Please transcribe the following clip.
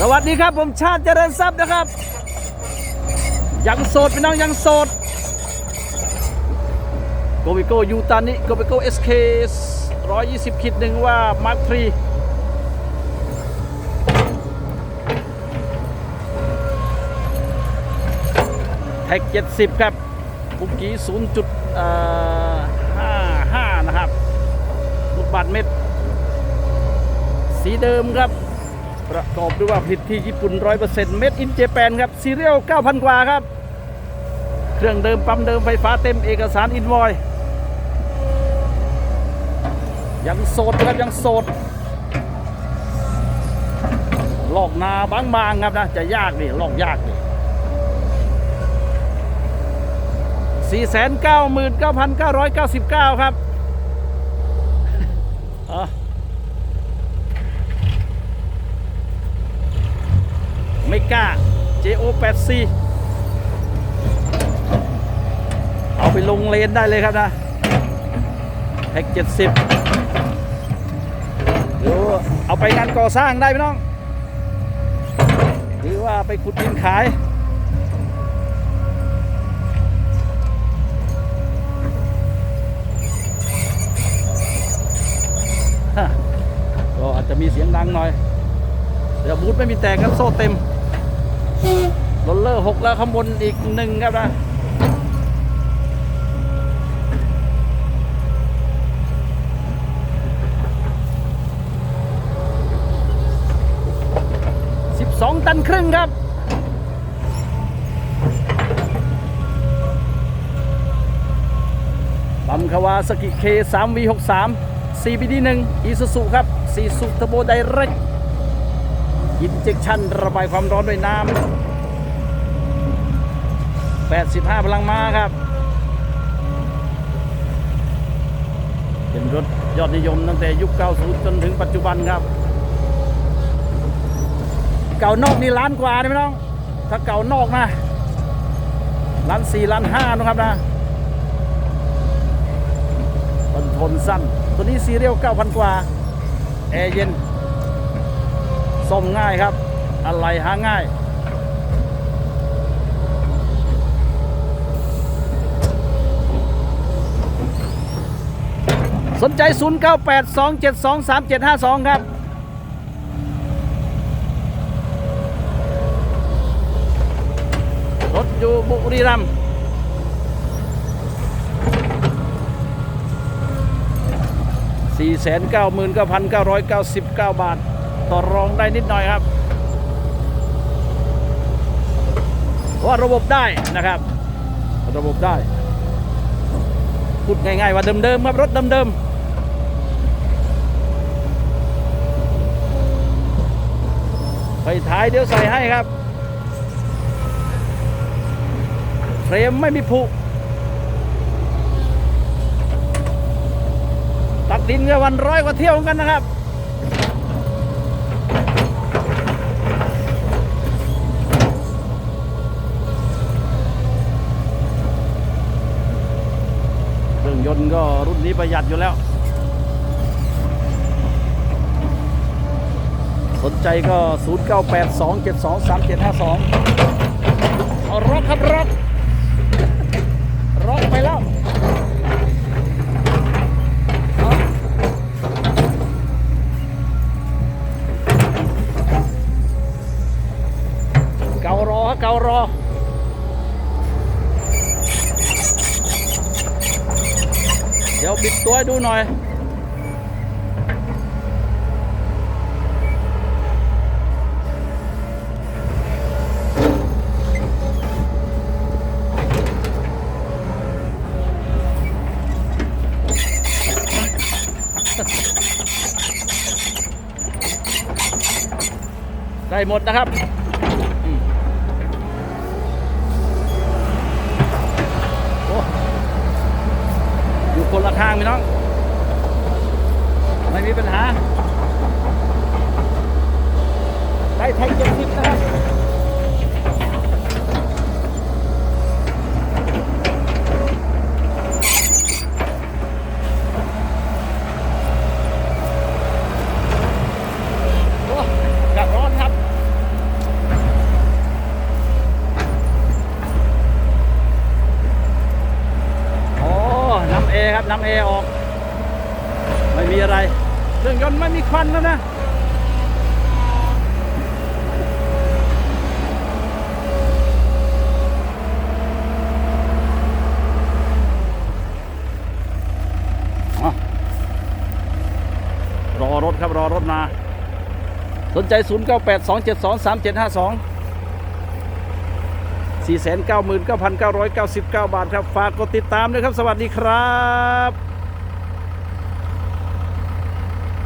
สวัสดีครับผมชาติเจริญทรัพย์นะครับ ยังโสดพี่น้องยังโสดโกวิโกยูตานิโกวิโกเอสเคร้อยยี่สิบคิดหนึ่งว่ามาร์คทรีแท็กเจ็ดสิบครับปุกกี้ศูนย์จุดห้าห้านะครับลูกบาทเม็ด สีเดิมครับ ประกอบด้วยว่าผลิตที่ญี่ปุ่น100%เปอร์เซ็นต์เม็ดอินเจแปนครับซีเรียล9,000กว่าครับ เครื่องเดิมปั๊มเดิมไฟฟ้าเต็มเอกสารอินวอยยังโสดครับยังโสดลอกนาบางๆครับนะ จะยากดิลอกยากดิ499,999ครับอะ ไม่กล้า JO84 เอาไปลงเลนได้เลยครับนะแพ็ก70หรือเอาไปงานก่อสร้างได้พี่น้อง หรือว่าไปขุดดินขายก็อาจจะมีเสียงดังหน่อย เดี๋ยวบูธไม่มีแตกครับโซ่เต็ม โรลเลอร์หกแล้วข้างบนอีกหนึ่งครับนะสิบสองตันครึ่งครับปั๊มคาวาสกิเค3 v 6 3 CBD 1 Isuzu ครับ4สุเทอร์โบไดเรก อินเจคชั่นระบายความร้อนด้วยน้ำ85พลังม้าครับ เป็นรถยอดนิยมตั้งแต่ยุค 90 จนถึงปัจจุบันครับ เก่านอกนี่ล้านกว่านะพี่น้อง ถ้าเก่านอกนะล้านสี่ล้านห้านะครับนะทนทนสั้น ตัวนี้ซีเรียล9,000 กว่า แอร์เย็น ซ่อมง่ายครับ อะไรหาง่าย สนใจ 0982723752 ครับรถอยู่บุรีรัมสี่แสนเก้าหมื่นเก้าพันเก้าร้อยเก้าสิบเก้าบาท ต่อรองได้นิดหน่อยครับว่าระบบได้นะครับ ระบบได้ พูดง่ายๆว่าเดิมๆครับรถเดิมๆไฟท้ายเดี๋ยวใส่ให้ครับเฟรมไม่มีผุตักดินก็วันร้อยกว่าเที่ยวกันนะครับ เครื่อง ยนต์ก็รุ่นนี้ประหยัดอยู่แล้ว สนใจก็ 0982723752ร็อกครับรอกร็อก ดี๋ยวบิดตัวดูหน่อย ได้หมดนะครับอืมโอ้ อยู่ คนละข้างพี่น้อง ไม่มีปัญหา ได้แท็กเจ็ดสิบนะครับโอ้อากาศร้อนครับ นำแอร์ออก ไม่มีอะไรเครื่องยนต์ไม่มีควันแล้วนะรอรถครับ รอรถมา สนใจ 0982723752 0 9 8 2 7 2 3 7 5 2 4 9 9 9 9 9 บาทครับ ฝากกดติดตามด้วยครับ สวัสดีครับ